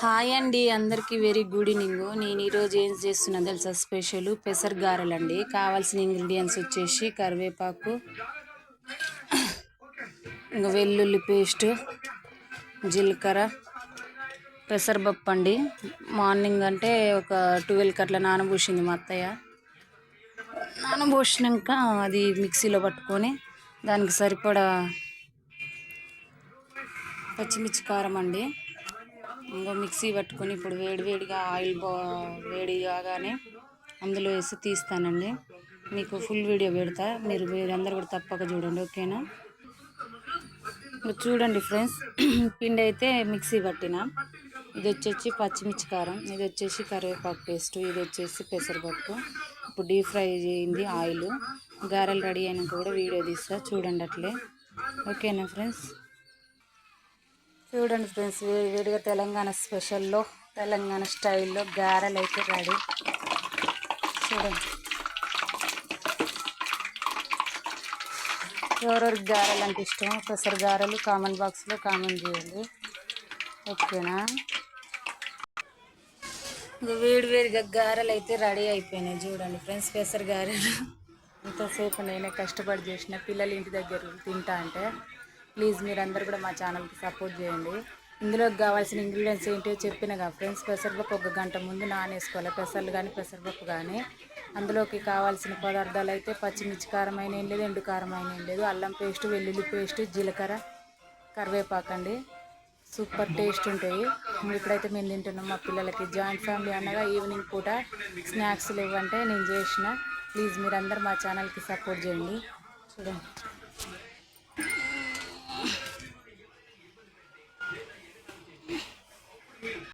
Hi అండి అందరికీ very good evening. నేను ఈరోజు ఏం చేస్తున్నా తెలుసా? స్పెషల్ పెసర గారెలండి. కావాల్సిన ఇంగ్రీడియంట్స్ వచ్చేసి కరివేపాకు ఇంకా వెల్లుల్లి పేస్ట్ జీలకర్ర పెసరపప్పు అండి. మార్నింగ్ అంటే ఒక ట్వెల్వ్కి అట్లా నానబోసింది మా అత్తయ్య. నానబోసినాక అది మిక్సీలో పట్టుకొని దానికి సరిపడా పచ్చిమిర్చి కారం అండి. ఇంకా మిక్సీ పట్టుకొని ఇప్పుడు వేడివేడిగా ఆయిల్ బా వేడి కాగానే అందులో వేసి తీస్తానండి. మీకు ఫుల్ వీడియో పెడతా. మీరు మీరందరూ కూడా తప్పక చూడండి ఓకేనా? చూడండి ఫ్రెండ్స్ పిండి అయితే మిక్సీ పట్టిన. ఇది వచ్చేసి పచ్చిమిర్చి కారం ఇది వచ్చేసి కరివేపాకు పేస్ట్ ఇది వచ్చేసి పెసరపప్పు. ఇప్పుడు డీప్ ఫ్రై చేయింది ఆయిల్. గారెలు రెడీ అయినాక కూడా వీడియో తీస్తా చూడండి అట్లే. ఓకేనా ఫ్రెండ్స్? చూడండి ఫ్రెండ్స్ వేడి వేడిగా తెలంగాణ స్పెషల్లో తెలంగాణ స్టైల్లో గారెలు అయితే రెడీ. చూడండి. ఎవరెవరికి గారెలు అంటే ఇష్టం పెసర గారెలు కామన్ బాక్స్లో కామన్ చేయండి. ఓకేనా? వేడి వేడిగా గారెలు అయితే రెడీ అయిపోయినాయి చూడండి ఫ్రెండ్స్ పెసర గారెలు. ఇంతసేపు నేనే కష్టపడి చేసిన పిల్లలు ఇంటి దగ్గర తింటా అంటే. ప్లీజ్ మీరందరూ కూడా మా ఛానల్కి సపోర్ట్ చేయండి. ఇందులోకి కావాల్సిన ఇంగ్రీడియంట్స్ ఏంటో చెప్పినగా ఫ్రెండ్స్ పెసరపప్పు ఒక గంట ముందు నానేసుకోవాలి. పెసర్లు కానీ పెసరపప్పు కానీ అందులోకి కావాల్సిన పదార్థాలు అయితే పచ్చిమిర్చి కారం అయిన ఏం లేదు ఎండు కారం అయిన ఏం లేదు. అల్లం పేస్ట్ వెల్లుల్లి పేస్ట్ జీలకర్ర కరివేపాకు అండి. సూపర్ టేస్ట్ ఉంటాయి. ఇప్పుడైతే మేము తింటున్నాం మా పిల్లలకి. జాయింట్ ఫ్యామిలీ అనగా ఈవినింగ్ పూట స్నాక్స్లు ఇవ్వంటే నేను చేసిన. ప్లీజ్ మీరందరూ మా ఛానల్కి సపోర్ట్ చేయండి. చూడండి.